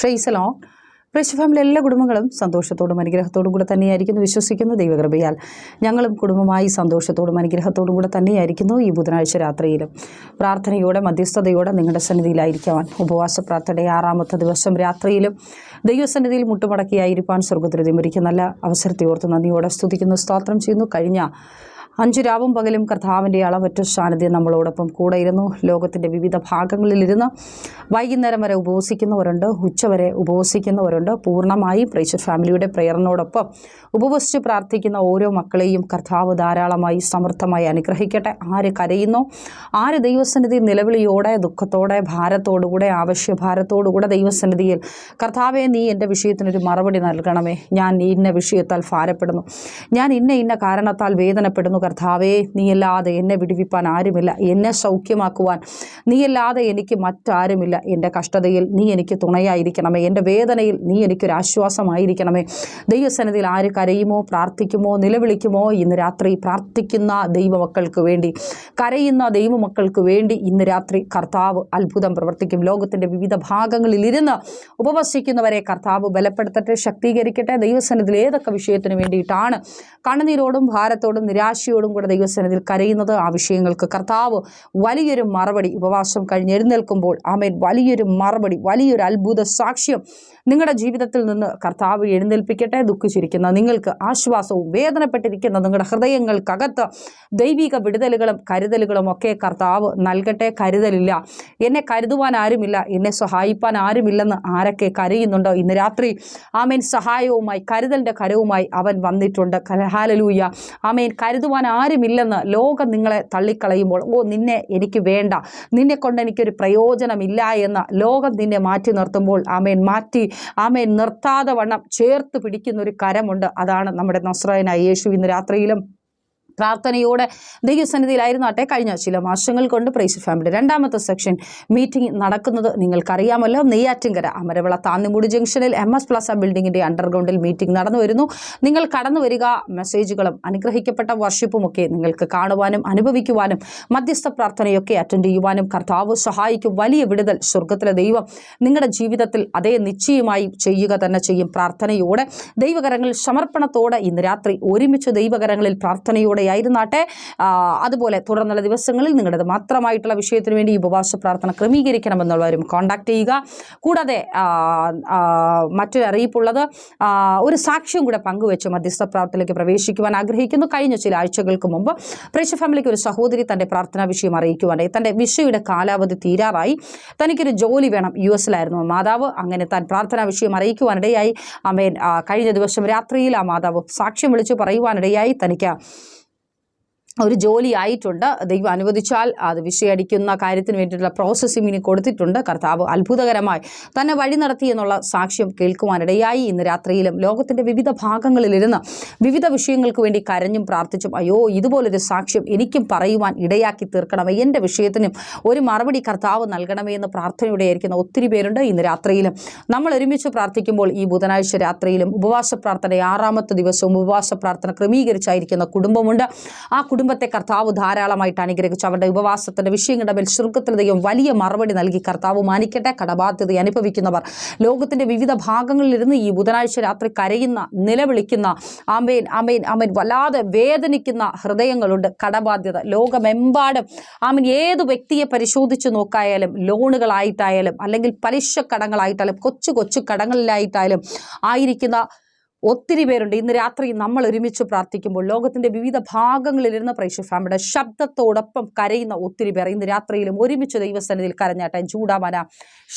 ഷെയ്സലോ പ്രേക്ഷ ഫാമിലെ എല്ലാ കുടുംബങ്ങളും സന്തോഷത്തോടും അനുഗ്രഹത്തോടും കൂടെ തന്നെയായിരിക്കുന്നു വിശ്വസിക്കുന്നു ദൈവകൃപയാൽ. ഞങ്ങളും കുടുംബമായി സന്തോഷത്തോടും അനുഗ്രഹത്തോടും കൂടെ തന്നെയായിരിക്കുന്നു ഈ ബുധനാഴ്ച രാത്രിയിലും. പ്രാർത്ഥനയോടെ മധ്യസ്ഥതയോടെ നിങ്ങളുടെ സന്നിധിയിലായിരിക്കുവാൻ ഉപവാസ പ്രാർത്ഥനയുടെ ആറാമത്തെ ദിവസം രാത്രിയിലും ദൈവസന്നിധിയിൽ മുട്ടുമടക്കിയായിരിക്കാൻ സ്വർഗത്തിൽ ഒരുക്കി നല്ല അവസരത്തെ ഓർത്ത് നന്ദിയോടെ സ്തുതിക്കുന്നു സ്തോത്രം ചെയ്യുന്നു. കഴിഞ്ഞ അഞ്ചു രാവും പകലും കർത്താവിന്റെ അളവറ്റ സാന്നിധ്യം നമ്മളോടൊപ്പം കൂടെ ഇരുന്നു ലോകത്തിന്റെ വിവിധ ഭാഗങ്ങളിലിരുന്ന് വൈകുന്നേരം വരെ ഉപവസിക്കുന്നവരുണ്ട് ഉച്ചവരെ ഉപവസിക്കുന്നവരുണ്ട്. പൂർണമായും പ്രേഷർ ഫാമിലിയുടെ പ്രേയറിനോടൊപ്പം ഉപവസിച്ച് പ്രാർത്ഥിക്കുന്ന ഓരോ മക്കളെയും കർത്താവ് ധാരാളമായി സമൃദ്ധമായി അനുഗ്രഹിക്കട്ടെ. ആര് കരയുന്നു? ആര് ദൈവസന്നിധി നിലവിളിയോടെ ദുഃഖത്തോടെ ഭാരത്തോടുകൂടെ ആവശ്യഭാരത്തോടുകൂടെ ദൈവസന്നിധിയിൽ കർത്താവെ നീ എന്റെ വിഷയത്തിനൊരു മറുപടി നൽകണമേ. ഞാൻ ഇന്ന വിഷയത്താൽ ഭാരപ്പെടുന്നു. ഞാൻ ഇന്ന ഇന്ന കാരണത്താൽ വേദനപ്പെടുന്നു. കർത്താവേ നീയല്ലാതെ എന്നെ വിടുവിപ്പാൻ ആരുമില്ല. എന്നെ സൗഖ്യമാക്കുവാൻ നീയല്ലാതെ എനിക്ക് മറ്റാരുമില്ല. എന്റെ കഷ്ടതയിൽ നീ എനിക്ക് തുണയായിരിക്കണമേ. എന്റെ വേദനയിൽ നീ എനിക്കൊരു ആശ്വാസമായിരിക്കണമേ. ദൈവസന്നിധിയിൽ ആര് കരയുമോ പ്രാർത്ഥിക്കുമോ നിലവിളിക്കുമോ? ഇന്ന് രാത്രി പ്രാർത്ഥിക്കുന്ന ദൈവമക്കൾക്ക് വേണ്ടി കരയുന്ന ദൈവമക്കൾക്ക് വേണ്ടി ഇന്ന് രാത്രി കർത്താവ് അത്ഭുതം പ്രവർത്തിക്കും. ലോകത്തിന്റെ വിവിധ ഭാഗങ്ങളിൽ ഭാഗങ്ങളിലിരുന്ന് ഉപവസിക്കുന്നവരെ കർത്താവ് ബലപ്പെടുത്തട്ടെ ശക്തീകരിക്കട്ടെ. ദൈവസന്നിധിയിൽ ഏതൊക്കെ വിഷയത്തിന് വേണ്ടിയിട്ടാണ് കണ്ണുനീരോടും ഭാരത്തോടും നിരാശയോടും കൂടെ ദൈവസനത്തിൽ കരയുന്നത് ആ വിഷയങ്ങൾക്ക് കർത്താവ് വലിയൊരു മറുപടി ഉപവാസം കഴിഞ്ഞ് എഴുന്നേൽക്കുമ്പോൾ ആമേൻ വലിയൊരു മറുപടി വലിയൊരു അത്ഭുത സാക്ഷ്യം നിങ്ങളുടെ ജീവിതത്തിൽ നിന്ന് കർത്താവ് എഴുന്നേൽപ്പിക്കട്ടെ. ദുഃഖിച്ചിരിക്കുന്ന നിങ്ങൾക്ക് ആശ്വാസവും വേദനപ്പെട്ടിരിക്കുന്ന നിങ്ങളുടെ ഹൃദയങ്ങൾക്കകത്ത് ദൈവിക വിടുതലുകളും കരുതലുകളും ഒക്കെ കർത്താവ് നൽകട്ടെ. കരുതലില്ല. എന്നെ കരുതുവാൻ ആരുമില്ല. എന്നെ സഹായിപ്പാൻ ആരുമില്ലെന്ന് ആരൊക്കെ കരയുന്നുണ്ടോ? ഇന്ന് രാത്രി ആമേൻ സഹായവുമായി കരുതലിന്റെ കരവുമായി അവൻ വന്നിട്ടുണ്ട്. കലഹാലലൂയ ആമേൻ കരുതുവാൻ ആരുമില്ലെന്ന് ലോകം നിങ്ങളെ തള്ളിക്കളയുമ്പോൾ ഓ നിന്നെ എനിക്ക് വേണ്ട. നിന്നെ കൊണ്ട് എനിക്കൊരു പ്രയോജനമില്ല എന്ന് ലോകം നിന്നെ മാറ്റി നിർത്തുമ്പോൾ ആമേൻ മാറ്റി ആമേൻ നിർത്താതെ വണ്ണം ചേർത്ത് പിടിക്കുന്ന ഒരു കരമുണ്ട്. അതാണ് നമ്മുടെ നസ്രായനായ യേശു ഇന്ന് രാത്രിയിലും പ്രാർത്ഥനയോടെ ദൈവസന്നിധിയിലായിരുന്നു ആട്ടെ കഴിഞ്ഞ ചില മാസങ്ങൾ കൊണ്ട് പ്രൈസ് ഫാമിലി. രണ്ടാമത്തെ സെക്ഷൻ മീറ്റിംഗ് നടക്കുന്നത് നിങ്ങൾക്കറിയാമല്ലോ. നെയ്യാറ്റിൻകര അമരവിള താന്നിമൂടി ജംഗ്ഷനിൽ എം എസ് പ്ലസ ബിൽഡിങ്ങിന്റെ അണ്ടർഗ്രൗണ്ടിൽ മീറ്റിംഗ് നടന്നു വരുന്നു. നിങ്ങൾ കടന്നു വരിക മെസ്സേജുകളും അനുഗ്രഹിക്കപ്പെട്ട വർഷിപ്പുമൊക്കെ നിങ്ങൾക്ക് കാണുവാനും അനുഭവിക്കുവാനും മധ്യസ്ഥ പ്രാർത്ഥനയൊക്കെ അറ്റൻഡ് ചെയ്യുവാനും കർത്താവ് സഹായിക്കും. വലിയ വിടുതൽ സ്വർഗത്തിലെ ദൈവം നിങ്ങളുടെ ജീവിതത്തിൽ അതേ നിശ്ചയമായി ചെയ്യുക തന്നെ ചെയ്യും. പ്രാർത്ഥനയോടെ ദൈവകരങ്ങളിൽ സമർപ്പണത്തോടെ ഇന്ന് രാത്രി ഒരുമിച്ച് ദൈവകരങ്ങളിൽ പ്രാർത്ഥനയോടെ ആയിരുന്നാട്ടെ അതുപോലെ തുടർന്നുള്ള ദിവസങ്ങളിൽ നിങ്ങളുടേത് മാത്രമായിട്ടുള്ള വിഷയത്തിന് വേണ്ടി ഉപവാസ പ്രാർത്ഥന ക്രമീകരിക്കണമെന്നുള്ളവരും കോൺടാക്ട് ചെയ്യുക. കൂടാതെ മറ്റൊരു അറിയിപ്പുള്ളത് ഒരു സാക്ഷ്യം കൂടെ പങ്കുവെച്ച് മധ്യസ്ഥ പ്രാർത്ഥനയിലേക്ക് പ്രവേശിക്കുവാൻ ആഗ്രഹിക്കുന്നു. കഴിഞ്ഞ ചില ആഴ്ചകൾക്ക് മുമ്പ് പ്രേക്ഷ ഫാമിലിക്ക് ഒരു സഹോദരി തന്റെ പ്രാർത്ഥനാ വിഷയം അറിയിക്കുവാനായി തന്റെ വിഷയുടെ കാലാവധി തീരാറായി. തനിക്കൊരു ജോലി വേണം യു എസിലായിരുന്നു. മാതാവ് അങ്ങനെ താൻ പ്രാർത്ഥനാ വിഷയം അറിയിക്കുവാനിടയായി. അമേൻ. കഴിഞ്ഞ ദിവസം രാത്രിയിൽ ആ മാതാവ് സാക്ഷ്യം വിളിച്ചു പറയുവാനിടയായി. തനിക്ക് ഒരു ജോലി ആയിട്ടുണ്ട് ദൈവം അനുവദിച്ചാൽ അത് വിഷയടിക്കുന്ന കാര്യത്തിന് വേണ്ടിയിട്ടുള്ള പ്രോസസ്സിംഗ് ഇനി കൊടുത്തിട്ടുണ്ട്. കർത്താവ് അത്ഭുതകരമായി തന്നെ വഴി നടത്തി എന്നുള്ള സാക്ഷ്യം കേൾക്കുവാനിടയായി. ഇന്ന് രാത്രിയിലും ലോകത്തിന്റെ വിവിധ ഭാഗങ്ങളിലിരുന്ന് വിവിധ വിഷയങ്ങൾക്ക് വേണ്ടി കരഞ്ഞും പ്രാർത്ഥിച്ചും അയ്യോ ഇതുപോലൊരു സാക്ഷ്യം എനിക്കും പറയുവാൻ ഇടയാക്കി തീർക്കണമേ. എന്റെ വിഷയത്തിനും ഒരു മറുപടി കർത്താവ് നൽകണമേ എന്ന് പ്രാർത്ഥനയോടെ ആയിരിക്കുന്ന ഒത്തിരി പേരുണ്ട്. ഇന്ന് രാത്രിയിലും നമ്മൾ ഒരുമിച്ച് പ്രാർത്ഥിക്കുമ്പോൾ ഈ ബുധനാഴ്ച രാത്രിയിലും ഉപവാസ പ്രാർത്ഥന ആറാമത്തെ ദിവസവും ഉപവാസ പ്രാർത്ഥന ക്രമീകരിച്ചായിരിക്കുന്ന കുടുംബമുണ്ട്. ആ കുടുംബത്തെ കർത്താവ് ധാരാളമായിട്ട് അനുഗ്രഹിച്ചു. അവരുടെ ഉപവാസത്തിന്റെ വിഷയങ്ങളുടെ മേൽ ശുൽക്കത്തിൽ ദൈവം വലിയ മറുപടി നൽകി കർത്താവ് മാനിക്കട്ടെ കടബാധ്യത അനുഭവിക്കുന്നവർ. ലോകത്തിന്റെ വിവിധ ഭാഗങ്ങളിലിരുന്ന് ഈ ബുധനാഴ്ച രാത്രി കരയുന്ന നിലവിളിക്കുന്ന ആമേൻ ആമേൻ ആമേൻ വല്ലാതെ വേദനിക്കുന്ന ഹൃദയങ്ങളുണ്ട്. കടബാധ്യത. ലോകമെമ്പാടും ആമേൻ ഏത് വ്യക്തിയെ പരിശോധിച്ച് നോക്കായാലും ലോണുകളായിട്ടായാലും അല്ലെങ്കിൽ പലിശ കടങ്ങളായിട്ടായാലും കൊച്ചു കൊച്ചു കടങ്ങളിലായിട്ടായാലും ആയിരിക്കുന്ന ഒത്തിരി പേരുണ്ട്. ഇന്ന് രാത്രി നമ്മൾ ഒരുമിച്ച് പ്രാർത്ഥിക്കുമ്പോൾ ലോകത്തിന്റെ വിവിധ ഭാഗങ്ങളിലിരുന്ന പ്രേക്ഷ ഫാമിയുടെ ശബ്ദത്തോടൊപ്പം കരയുന്ന ഒത്തിരി പേർ ഇന്ന് രാത്രിയിലും ഒരുമിച്ച് ദൈവസന്നിധിയിൽ കരഞ്ഞാട്ടെ. ചൂടാമന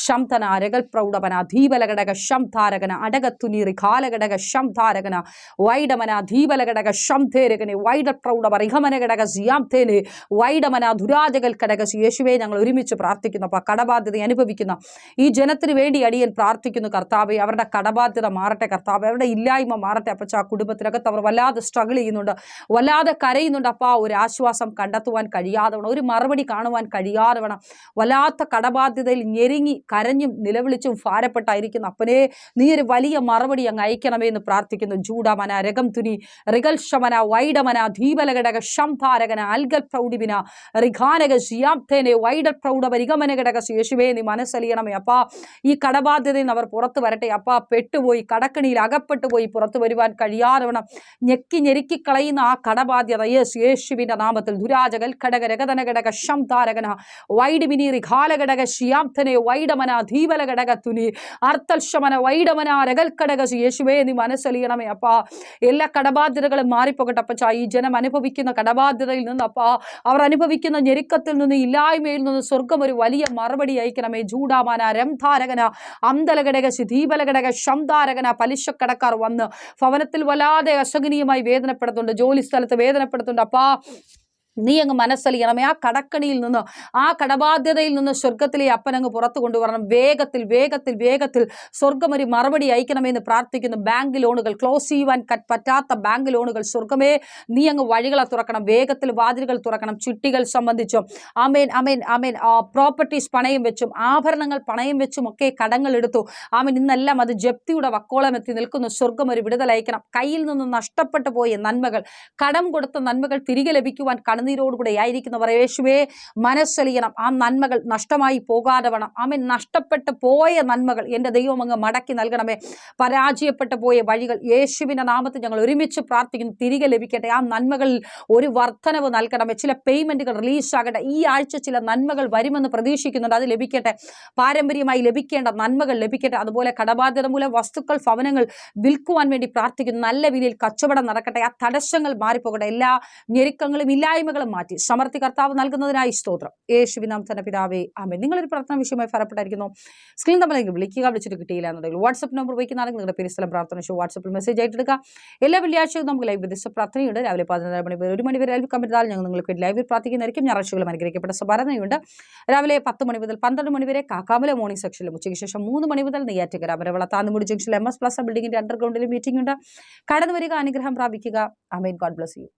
ശംധന അരകൽ പ്രൗഢമന ധീപലഘടക ശംധാരകന അടകത്തുനീറി കാലഘടക ശംധാരകന വൈഡമന ധീപലഘടക ശംധേരകനെ വൈഡ പ്രൗഢ റിഹമന ഘടക സിയാംധേന് വൈഡമന ദുരാജകൽ ഘടക യേശുവെ ഞങ്ങൾ ഒരുമിച്ച് പ്രാർത്ഥിക്കുന്നു. അപ്പോൾ കടബാധ്യത അനുഭവിക്കുന്ന ഈ ജനത്തിന് വേണ്ടി അടിയൻ പ്രാർത്ഥിക്കുന്നു കർത്താവെ. അവരുടെ കടബാധ്യത മാറട്ടെ കർത്താവ്. അവരുടെ ഇല്ലായ്മ ഇല്ലായ്മ മാറട്ടെ അപ്പച്ച. ആ കുടുംബത്തിനകത്ത് അവർ വല്ലാതെ സ്ട്രഗിൾ ചെയ്യുന്നുണ്ട്. വല്ലാതെ കരയുന്നുണ്ട്. അപ്പ ഒരു ആശ്വാസം കണ്ടെത്തുവാൻ കഴിയാതെ വേണം. ഒരു മറുപടി കാണുവാൻ കഴിയാതെ വേണം. വല്ലാത്ത കടബാധ്യതയിൽ ഞെരുങ്ങി കരഞ്ഞും നിലവിളിച്ചും ഭാരപ്പെട്ടായിരിക്കുന്ന അപ്പനെ നീ ഒരു വലിയ മറുപടി അങ്ങ് അയക്കണമേ എന്ന് പ്രാർത്ഥിക്കുന്നു. ജൂഡമന രകം തുനി റിഗൽഷമന വൈഡമന ധീപലഘടക ശംധാരകന അൽഗൽ പ്രൗഢിബിന റിഖാനക ഷിയാബ്ധേനെ വൈഡൽ പ്രൗഢ പരിഗമന ഘടക ശേഷുവേ നീ മനസ്സലിയണമേ. അപ്പാ ഈ കടബാധ്യതയിൽ നിന്ന് അവർ പുറത്തു വരട്ടെ. അപ്പാ പെട്ടുപോയി കടക്കണിയിൽ അകപ്പെട്ടു പോയി പുറത്തു വരുവാൻ കഴിയാതെ വേണം ഞെക്കി ഞെരുക്കി കളയുന്ന ആ കടബാധ്യത. യേശു യേശുവിന്റെ നാമത്തിൽ ദുരാജകൽ ഘടക രഗതന ഘടക ശംതാരകന മിനീറി ഘാലഘടക ഷിയാബ്ധനെ വൈഡമന ധീവല ഘടക തുനി അർത്ഥൽശമന വൈഡമന രകൽ ഘടക യേശുവേ നീ മനസ്സലിയണമേ അപ്പാ. എല്ലാ കടബാധ്യതകളും മാറിപ്പോകട്ടെ അപ്പച്ച. ഈ ജനം അനുഭവിക്കുന്ന കടബാധ്യതയിൽ നിന്ന് അപ്പാ. അവർ അനുഭവിക്കുന്ന ഞെരുക്കത്തിൽ നിന്ന് ഇല്ലായ്മയിൽ നിന്ന് സ്വർഗം ഒരു വലിയ മറുപടി അയക്കണമേ. ജൂഡാമാന രംധാരകന അന്തലഘടക ശിധീബലഘടക ശംധാരകന പലിശക്കടക്കാർ വന്ന് ഭവനത്തിൽ വല്ലാതെ അശകനീയമായി വേദനപ്പെടുത്തുന്നുണ്ട് ജോലി സ്ഥലത്ത് വേദനപ്പെടുത്തുന്നുണ്ട് അപ്പാ നീ അങ്ങ് മനസ്സലിയണമേ ആ കടക്കണിയിൽ നിന്ന് ആ കടബാധ്യതയിൽ നിന്ന് സ്വർഗത്തിലെ അപ്പനങ്ങ് പുറത്തു കൊണ്ടുവരണം. വേഗത്തിൽ വേഗത്തിൽ വേഗത്തിൽ സ്വർഗം ഒരു മറുപടി അയക്കണമെന്ന് പ്രാർത്ഥിക്കുന്നു. ബാങ്ക് ലോണുകൾ ക്ലോസ് ചെയ്യുവാൻ പറ്റാത്ത ബാങ്ക് ലോണുകൾ. സ്വർഗമേ നീ അങ്ങ് വഴികളെ തുറക്കണം. വേഗത്തിൽ വാതിലുകൾ തുറക്കണം. ചുട്ടികൾ സംബന്ധിച്ചും ആമേൻ അമേൻ ആമേൻ. പ്രോപ്പർട്ടീസ് പണയം വെച്ചും ആഭരണങ്ങൾ പണയം വെച്ചും ഒക്കെ കടങ്ങൾ എടുത്തു. ആമേൻ ഇന്നെല്ലാം അത് ജപ്തിയുടെ വക്കോളം എത്തി നിൽക്കുന്നു. സ്വർഗം ഒരു വിടുതലയക്കണം കയ്യിൽ നിന്ന് നഷ്ടപ്പെട്ടു പോയ നന്മകൾ കടം കൊടുത്ത നന്മകൾ തിരികെ ലഭിക്കുവാൻ കണ്ണുനീരോടുകൂടെ ആയിരിക്കുന്നവർ യേശുവേ മനസ്സലിയണം. ആ നന്മകൾ നഷ്ടമായി പോകാതെ വേണം. ആമേൻ. നഷ്ടപ്പെട്ടു പോയ നന്മകൾ എന്റെ ദൈവം അങ്ങ് മടക്കി നൽകണമേ. പരാജയപ്പെട്ടു പോയ വഴികൾ യേശുവിന്റെ നാമത്തിൽ ഞങ്ങൾ ഒരുമിച്ച് പ്രാർത്ഥിക്കുന്നു. തിരികെ ലഭിക്കട്ടെ. ആ നന്മകളിൽ ഒരു വർധനവ് നൽകണമേ. ചില പേയ്മെന്റുകൾ റിലീസാകട്ടെ ഈ ആഴ്ച ചില നന്മകൾ വരുമെന്ന് പ്രതീക്ഷിക്കുന്നുണ്ട്. അത് ലഭിക്കട്ടെ. പാരമ്പര്യമായി ലഭിക്കേണ്ട നന്മകൾ ലഭിക്കട്ടെ. അതുപോലെ കടബാധ്യത മൂലം വസ്തുക്കൾ ഭവനങ്ങൾ വിൽക്കുവാൻ വേണ്ടി പ്രാർത്ഥിക്കുന്നു. നല്ല വിലയിൽ കച്ചവടം നടക്കട്ടെ. ആ തടസ്സങ്ങൾ മാറിപ്പോകട്ടെ. എല്ലാ ഞെരുക്കങ്ങളും ഇല്ലായ്മകളും മാറ്റി സമർത്ഥി കർത്താവ് നൽകുന്നതിനായി സ്തോത്രം. യേശുവിനാം തന്നെ പിതാവേ ആമേ നിങ്ങളൊരു പ്രാർത്ഥന വിഷയമായി ഫലപ്പെട്ടായിരിക്കുന്നു. സ്ക്രീൻ തമ്മിലേക്ക് വിളിക്കുക വിളിച്ചിട്ട് കിട്ടിയില്ല എന്നുണ്ടെങ്കിൽ വാട്സപ്പ് നമ്പർ ഉപയോഗിക്കുന്നതാണെങ്കിൽ നിങ്ങളുടെ പേര് സ്ഥലം പ്രാർത്ഥന വിഷയം വാട്സപ്പിൽ മെസ്സേജ് ആയിട്ടെടുക്കുക എല്ലാ വെള്ളിയാഴ്ചയും നമുക്ക് ലൈവ് വിദേശ പ്രാർത്ഥനയുണ്ട്. രാവിലെ പതിനൊന്നര മണി വരെ ഒരു മണി വരെ ലൈവ് കമ്മിറ്റാൽ ഞങ്ങൾ നിങ്ങൾക്ക് ലൈവിൽ പ്രാർത്ഥിക്കുന്നതായിരിക്കും. ഞായറാഴ്ചകളും അനുഗ്രഹിക്കപ്പെട്ട സ്മരണയുണ്ട് രാവിലെ പത്ത് മണി മുതൽ പന്ത്രണ്ട് മണി വരെ കാക്കാമല മോർണിംഗ് സെക്ഷനിലും ഉച്ചയ്ക്ക് ശേഷം മൂന്ന് മണി മുതൽ നെയ്യാറ്റിക്കര അമരവള താന്നുമുടി ജംഗ്ഷനിൽ എം എസ് പ്ലസ് ബിൽഡിംഗിന്റെ അണ്ടർഗ്രൗണ്ടിൽ മീറ്റിംഗ് ഉണ്ട്. കടന്നു വരിക അനുഗ്രഹം പ്രാപിക്കുക. Amen god bless you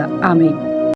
amen